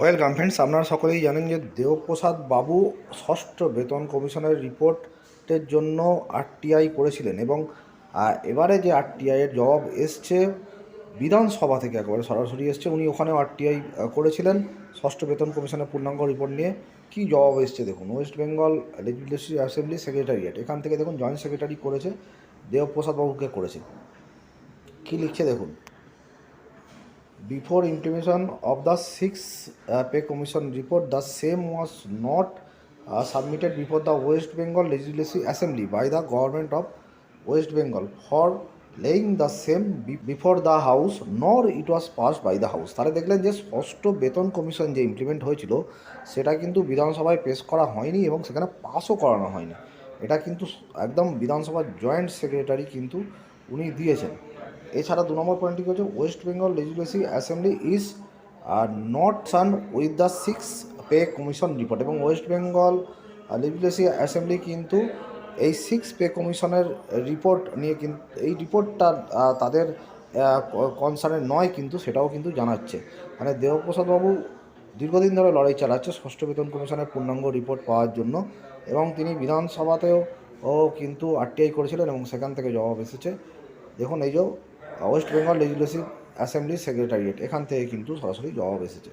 Welcome friends, আপনারা সকলেই জানেন যে দেবপ্রসাদ বাবু ষষ্ঠ বেতন কমিশনের রিপোর্টের জন্য আরটিআই করেছিলেন এবং এবারে যে আরটিআইয়ের জবাব এসছে, বিধানসভা থেকে একেবারে সরাসরি এসছে, উনি ওখানেও আরটিআই করেছিলেন ষষ্ঠ বেতন কমিশনের পূর্ণাঙ্গ রিপোর্ট নিয়ে। কী জবাব এসছে দেখুন, West Bengal legislative assembly secretariat, এখান থেকে দেখুন জয়েন্ট সেক্রেটারি করেছে, দেবপ্রসাদ বাবুকে করেছে। কী লিখছে দেখুন? Before implementation of the sixth uh, pay commission report, the same was not uh, submitted before the West Bengal Legislative Assembly by the government of West Bengal for laying the same before the house, nor it was passed by the house. তাহলে দেখলেন যে ষষ্ঠ বেতন commission যে implement হয়েছিল সেটা কিন্তু বিধানসভায় পেশ করা হয়নি এবং সেখানে পাসও করানো হয়নি এটা কিন্তু একদম বিধানসভার জয়েন্ট সেক্রেটারি কিন্তু উনি দিয়েছেন। এছাড়া দু নম্বর পয়েন্টটি হচ্ছে West Bengal legislative assembly is not sun with the six pay commission report এবং ওয়েস্ট বেঙ্গল লেজিসলেটিভ অ্যাসেম্বলি কিন্তু এই সিক্স পে কমিশনের রিপোর্ট নিয়ে কিন্তু এই রিপোর্টটা তাদের কনসার্নের নয় কিন্তু সেটাও কিন্তু জানাচ্ছে। মানে দেবপ্রসাদ বাবু দীর্ঘদিন ধরে লড়াই চালাচ্ছে, ষষ্ঠ বেতন কমিশনের পূর্ণাঙ্গ রিপোর্ট পাওয়ার জন্য এবং তিনি বিধানসভাতেও ও কিন্তু আরটিআই করেছিলেন এবং সেখান থেকে জবাব এসেছে। দেখুন, এই যে West Bengal legislative assembly secretariat এখান থেকে কিন্তু সরাসরি জবাব এসেছে।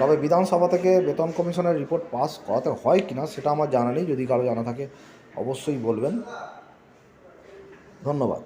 তবে বিধানসভা থেকে বেতন কমিশনের রিপোর্ট পাস করাতে হয় কি না সেটা আমার জানা নেই, যদি কারও জানা থাকে অবশ্যই বলবেন। ধন্যবাদ।